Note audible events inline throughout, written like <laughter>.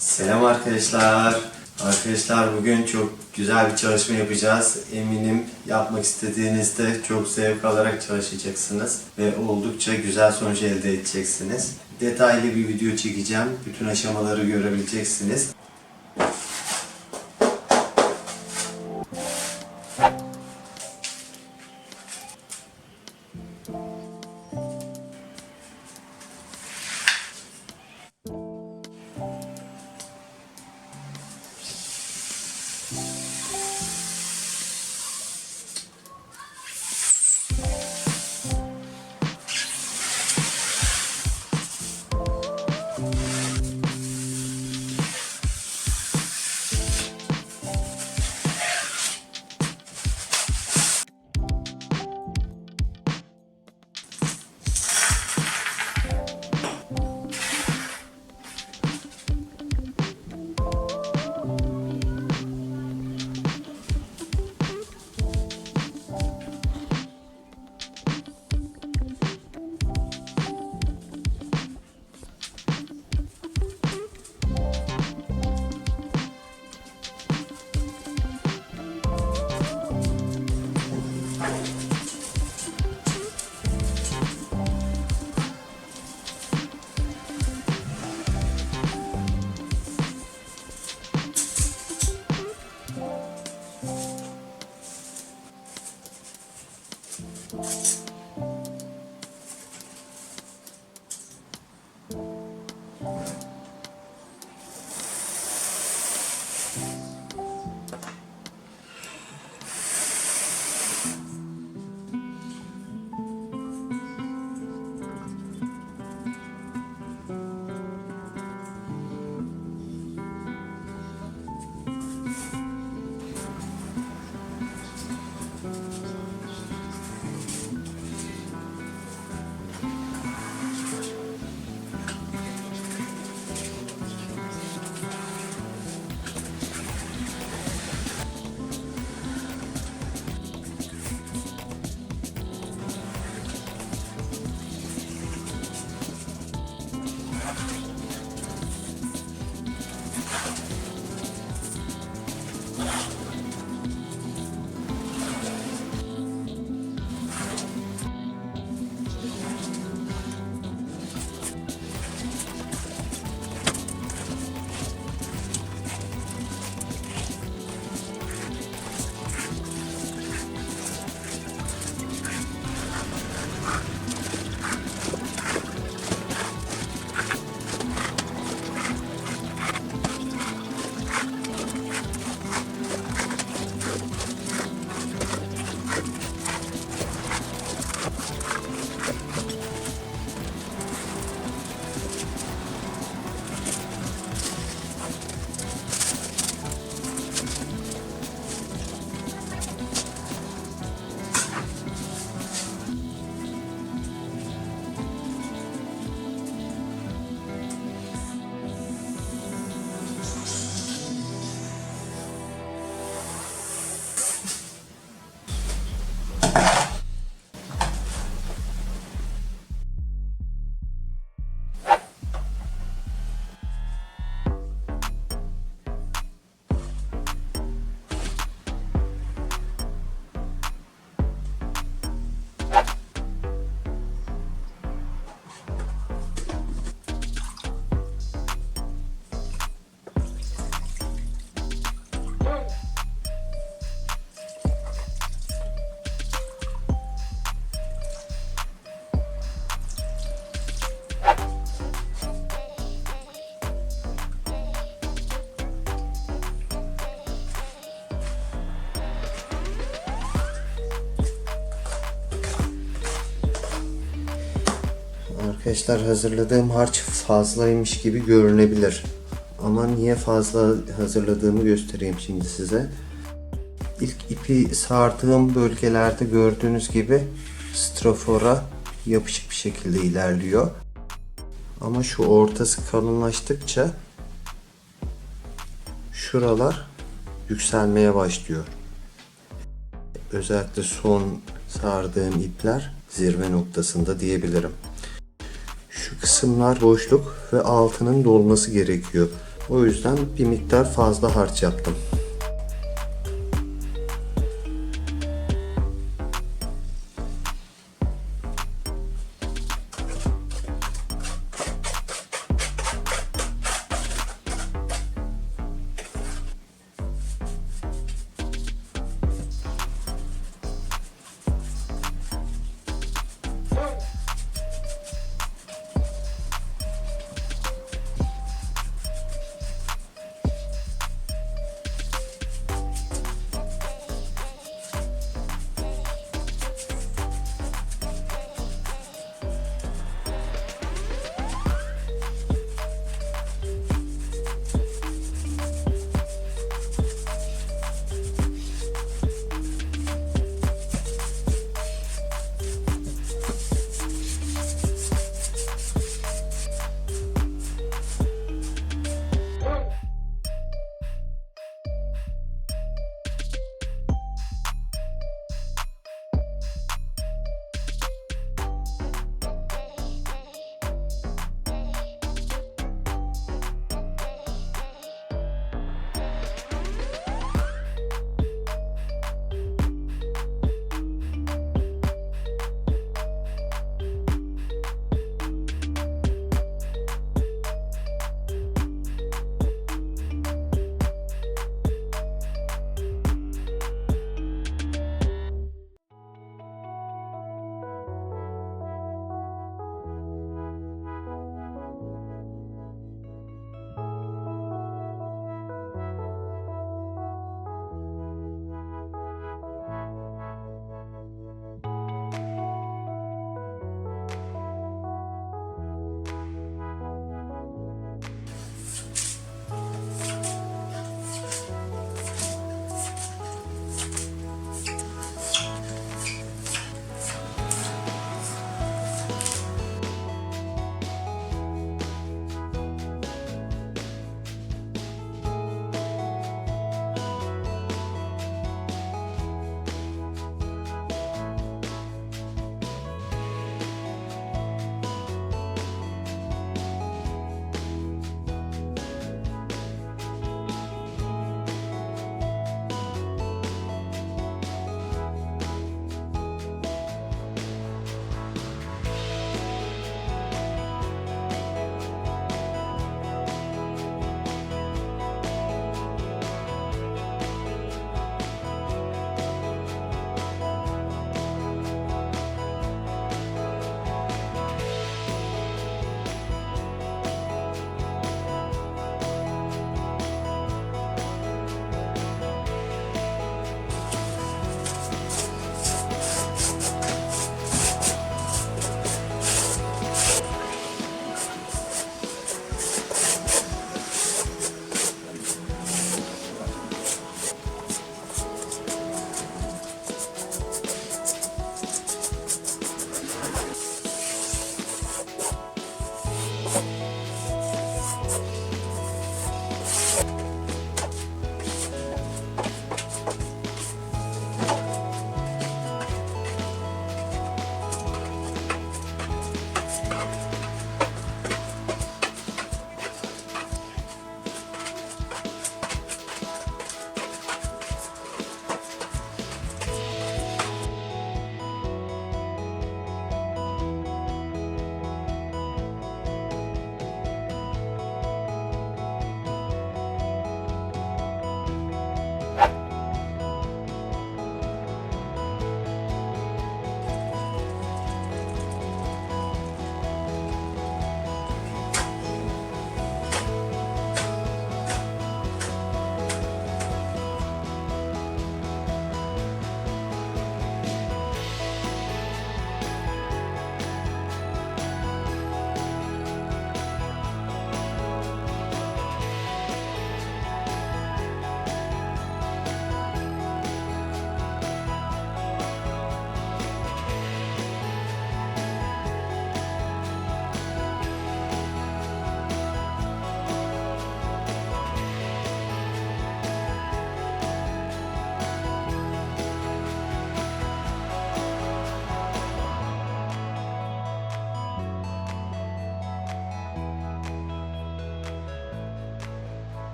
Selam arkadaşlar. Arkadaşlar bugün çok güzel bir çalışma yapacağız. Eminim yapmak istediğinizde çok zevk alarak çalışacaksınız ve oldukça güzel sonuç elde edeceksiniz. Detaylı bir video çekeceğim. Bütün aşamaları görebileceksiniz. Arkadaşlar hazırladığım harç fazlaymış gibi görünebilir. Ama niye fazla hazırladığımı göstereyim şimdi size. İlk ipi sardığım bölgelerde gördüğünüz gibi strafora yapışık bir şekilde ilerliyor. Ama şu ortası kalınlaştıkça şuralar yükselmeye başlıyor. Özellikle son sardığım ipler zirve noktasında diyebilirim. Kısımlar boşluk ve altının dolması gerekiyor. O yüzden bir miktar fazla harç yaptım.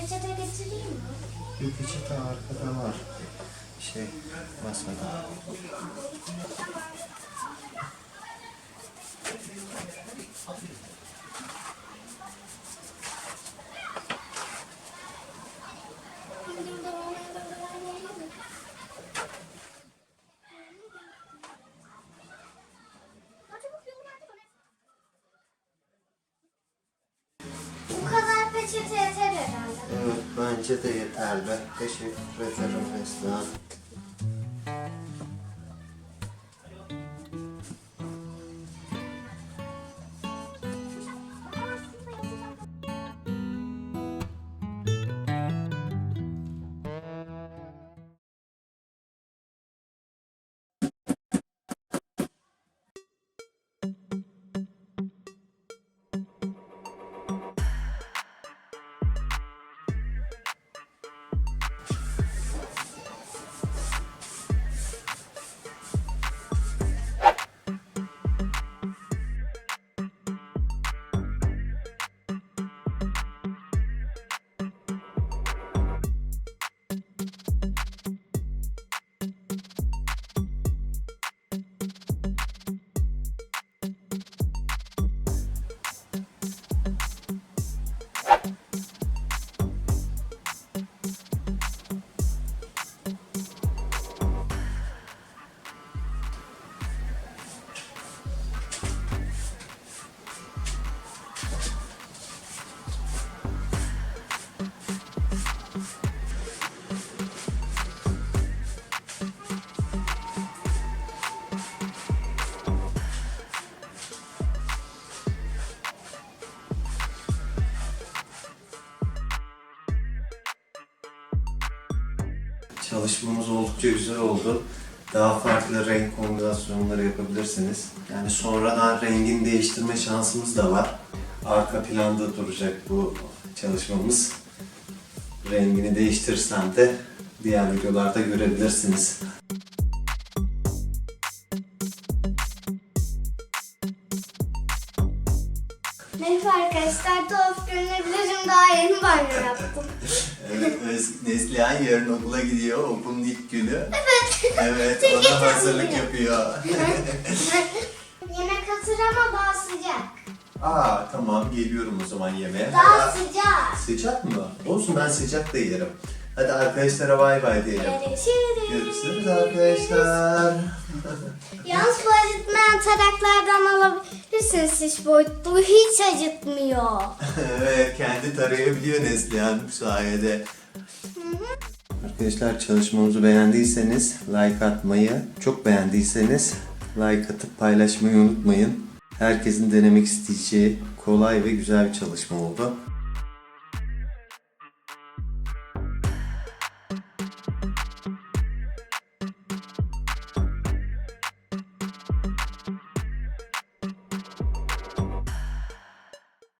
Peçete getireyim mi? Bir peçete arkada var. Şey masada. Bu peçete yeter herhalde. Evet bence de yeterli. Teşekkür ederim Neslihan. Çalışmamız oldukça güzel oldu. Daha farklı renk kombinasyonları yapabilirsiniz. Yani sonradan rengini değiştirme şansımız da var. Arka planda duracak bu çalışmamız. Rengini değiştirsem de diğer videolarda görebilirsiniz. Merhaba arkadaşlar, tuhaf görünebilirim. Daha yeni banyo yaptım. <laughs> Evet, Neslihan yarın okula gidiyor. Okulun ilk günü. Evet. Evet, ona hazırlık yapıyor. Yemek hazır ama daha sıcak. Aa tamam geliyorum o zaman yemeğe. Daha sıcak. Sıcak mı? Olsun ben sıcak da yerim. Hadi arkadaşlara bay bay diyelim. Görüşürüz. Görüşürüz arkadaşlar. <laughs> Yalnız bu acıtmayan taraklardan alabilirsiniz bu. Bu hiç acıtmıyor. <laughs> evet kendi tarayabiliyor Neslihan bu sayede. Arkadaşlar çalışmamızı beğendiyseniz like atmayı, çok beğendiyseniz like atıp paylaşmayı unutmayın. Herkesin denemek isteyeceği kolay ve güzel bir çalışma oldu.